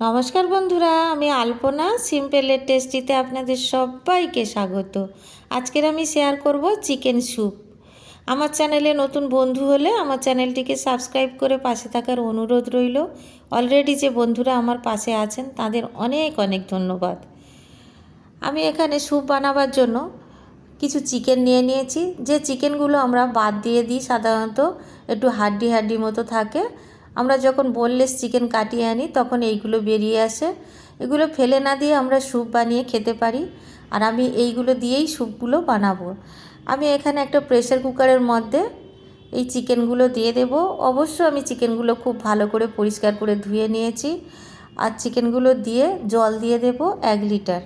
নমস্কার বন্ধুরা, আমি আলপনা। সিম্পলের টেস্টিতে আপনাদের সবাইকে স্বাগত। আজকের আমি শেয়ার করব চিকেন স্যুপ আমার চ্যানেলে নতুন বন্ধু হলে আমার চ্যানেলটিকে সাবস্ক্রাইব করে পাশে থাকার অনুরোধ রইল। অলরেডি যে বন্ধুরা আমার পাশে আছেন, তাদের অনেক অনেক ধন্যবাদ। আমি এখানে স্যুপ বানাবার জন্য কিছু চিকেন নিয়ে নিয়েছি। যে চিকেনগুলো আমরা বাদ দিয়ে দিই, সাধারণত একটু হাড্ডি হাড্ডি মতো থাকে। আমরা যখন বোনলেস চিকেন কাটিয়ে আনি, তখন এইগুলো বেরিয়ে আসে। এগুলো ফেলে না দিয়ে আমরা স্যুপ বানিয়ে খেতে পারি। আর আমি এইগুলো দিয়েই স্যুপগুলো বানাবো। আমি এখানে একটা প্রেশার কুকারের মধ্যে এই চিকেনগুলো দিয়ে দেব। অবশ্য আমি চিকেনগুলো খুব ভালো করে পরিষ্কার করে ধুয়ে নিয়েছি। আর চিকেনগুলো দিয়ে জল দিয়ে দেব এক লিটার।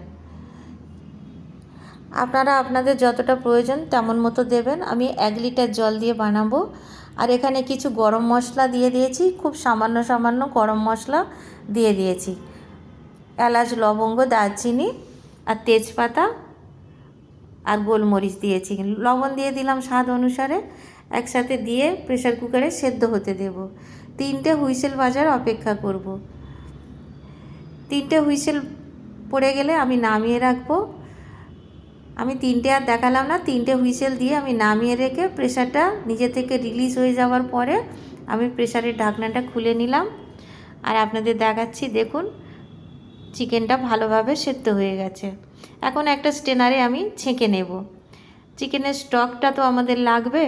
আপনারা আপনাদের যতটা প্রয়োজন তেমন মতো দেবেন। আমি এক লিটার জল দিয়ে বানাবো। আর এখানে কিছু গরম মশলা দিয়ে দিয়েছি, খুব সামান্য সামান্য গরম মশলা দিয়ে দিয়েছি। এলাচ, লবঙ্গ, দারচিনি আর তেজপাতা আর গোলমরিচ দিয়েছি। লবণ দিয়ে দিলাম স্বাদ অনুসারে, একসাথে দিয়ে প্রেশার কুকারে সেদ্ধ হতে দেব। তিনটে হুইসেল বাজার অপেক্ষা করব। তিনটে হুইসেল পড়ে গেলে আমি নামিয়ে রাখব। আমি তিনটে আর দেখালাম না, তিনটে হুইসেল দিয়ে আমি নামিয়ে রেখে প্রেশারটা নিজে থেকে রিলিজ হয়ে যাওয়ার পরে আমি প্রেশারের ঢাকনাটা খুলে নিলাম। আর আপনাদের দেখাচ্ছি, দেখুন, চিকেনটা ভালোভাবে সেদ্ধ হয়ে গেছে। এখন একটা স্টেনারে আমি ছেঁকে নেব। চিকেনের স্টকটা তো আমাদের লাগবে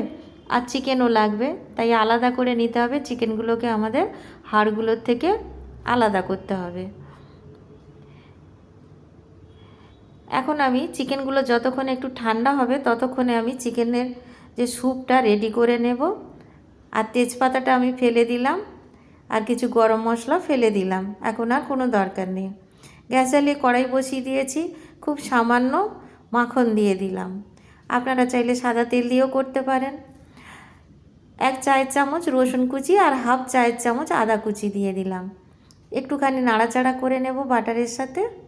আর চিকেনও লাগবে, তাই আলাদা করে নিতে হবে। চিকেনগুলোকে আমাদের হাড়গুলোর থেকে আলাদা করতে হবে। এখন আমি চিকেনগুলো যতক্ষণ একটু ঠান্ডা হবে, ততক্ষণে আমি চিকেনের যে স্যুপটা রেডি করে নেব। আর তেজপাতাটা আমি ফেলে দিলাম, আর কিছু গরম মশলা ফেলে দিলাম। এখন আর কোনো দরকার নেই। গ্যাস জ্বালিয়ে কড়াই বসিয়ে দিয়েছি, খুব সামান্য মাখন দিয়ে দিলাম। আপনারা চাইলে সাদা তেল দিয়েও করতে পারেন। এক চায়ের চামচ রসুন কুচি আর হাফ চায়ের চামচ আদা কুচি দিয়ে দিলাম। একটুখানি নাড়াচাড়া করে নেব বাটারের সাথে।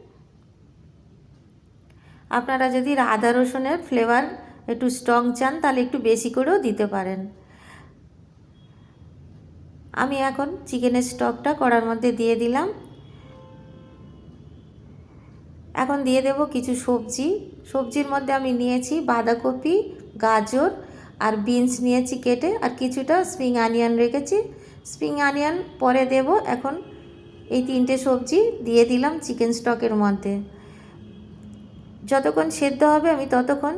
আপনারা যদি আদা রসুনের ফ্লেভার একটু স্ট্রং চান, তাহলে একটু বেশি করেও দিতে পারেন। আমি এখন চিকেনের স্টকটা কড়ার মধ্যে দিয়ে দিলাম। এখন দিয়ে দেব কিছু সবজি। সবজির মধ্যে আমি নিয়েছি বাঁধাকপি, গাজর আর বিনস নিয়েছি কেটে, আর কিছুটা স্প্রিং আনিয়ন রেখেছি। স্প্রিং আনিয়ন পরে দেব এখন এই তিনটে সবজি দিয়ে দিলাম চিকেন স্টকের মধ্যে। যতক্ষণ সেদ্ধ হবে আমি ততক্ষণ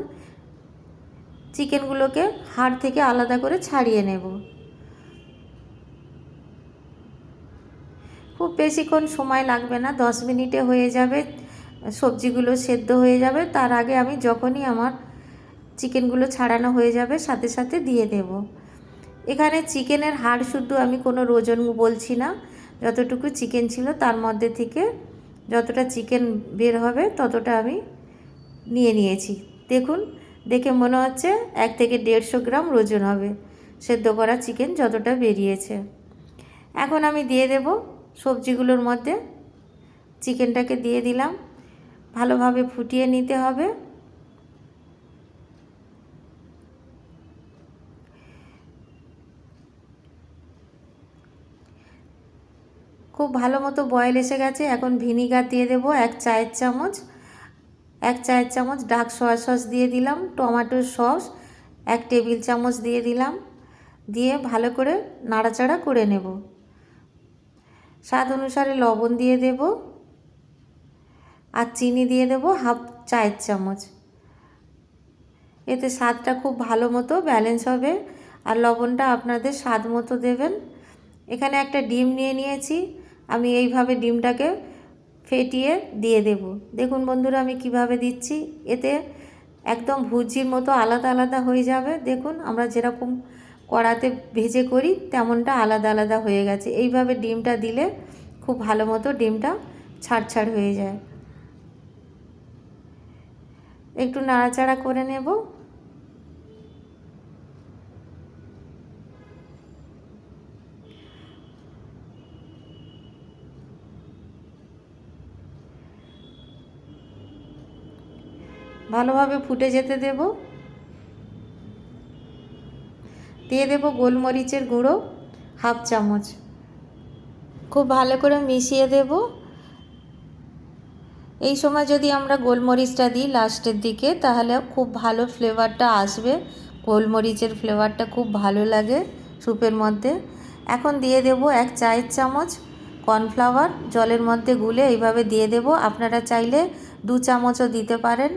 চিকেনগুলোকে হাড় থেকে আলাদা করে ছাড়িয়ে নেব। খুব বেশিক্ষণ সময় লাগবে না, দশ মিনিটে হয়ে যাবে, সবজিগুলো সেদ্ধ হয়ে যাবে, তার আগে আমি যখনই আমার চিকেনগুলো ছাড়ানো হয়ে যাবে সাথে সাথে দিয়ে দেব। এখানে চিকেনের হাড় শুদ্ধ আমি কোনো ওজন বলছি না, যতটুকু চিকেন ছিল তার মধ্যে থেকে যতটা চিকেন বের হবে ততটা আমি নিয়ে নিয়েছি। দেখুন, দেখে মনে হচ্ছে এক থেকে দেড়শো গ্রাম ওজন হবে। সেদ্ধ করা চিকেন যতটা বেরিয়েছে। এখন আমি দিয়ে দেব সবজিগুলোর মধ্যে। চিকেনটাকে দিয়ে দিলাম। ভালোভাবে ফুটিয়ে নিতে হবে। খুব ভালো মতো বয়েল এসে গেছে। এখন ভিনিগার দিয়ে দেব এক চায়ের চামচ। এক চায়ের চামচ ডার্ক সয়া সস দিয়ে দিলাম টমেটোর সস, এক টেবিল চামচ দিয়ে দিলাম, দিয়ে ভালো করে নাড়াচাড়া করে নেব। স্বাদ অনুসারে লবণ দিয়ে দেব আর চিনি দিয়ে দেব হাফ চায়ের চামচ। এতে স্বাদটা খুব ভালো মতো ব্যালেন্স হবে আর লবণটা আপনাদের স্বাদ মতো দেবেন। এখানে একটা ডিম নিয়ে নিয়েছি, আমি এইভাবে ডিমটাকে ফেটিয়ে দিয়ে দেব। দেখুন বন্ধুরা, আমি কীভাবে দিচ্ছি। এতে একদম ভুজির মতো আলাদা আলাদা হয়ে যাবে। দেখুন, আমরা যেরকম কড়াতে ভেজে করি, তেমনটা আলাদা আলাদা হয়ে গেছে। এইভাবে ডিমটা দিলে খুব ভালো মতো ডিমটা ছাড় ছাড় হয়ে যায়। একটু নাড়াচাড়া করে নেব। ভালোভাবে ফুটে যেতে দেব। দিয়ে দেব গোলমরিচের গুঁড়ো, হাফ চামচ। খুব ভালো করে মিশিয়ে দেব। এই সময় যদি আমরা গোলমরিচটা দিই লাস্টের দিকে, তাহলে খুব ভালো ফ্লেভারটা আসবে। গোলমরিচের ফ্লেভারটা খুব ভালো লাগে স্যুপের মধ্যে। এখন দিয়ে দেব এক চায়ের চামচ কর্নফ্লাওয়ার। জলের মধ্যে গুলে এইভাবে দিয়ে দেব। আপনারা চাইলে দু চামচও দিতে পারেন।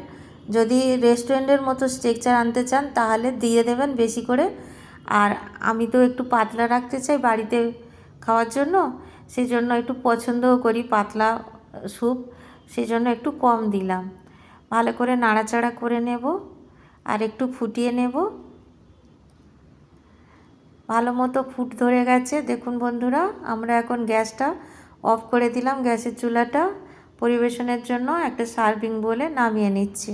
যদি রেস্টুরেন্টের মতো স্ট্রেকচার আনতে চান, তাহলে দিয়ে দেবেন বেশি করে। আর আমি তো একটু পাতলা রাখতে চাই বাড়িতে খাওয়ার জন্য সেই জন্য একটু পছন্দও করি পাতলা স্যুপ সেই জন্য একটু কম দিলাম। ভালো করে নাড়াচাড়া করে নেব আর একটু ফুটিয়ে নেব। ভালো মতো ফুট ধরে গেছে। দেখুন বন্ধুরা, আমরা এখন গ্যাসটা অফ করে দিলাম, গ্যাসের চুলাটা পরিবেশনের জন্য একটা সার্ভিং বলে নামিয়ে নিচ্ছি।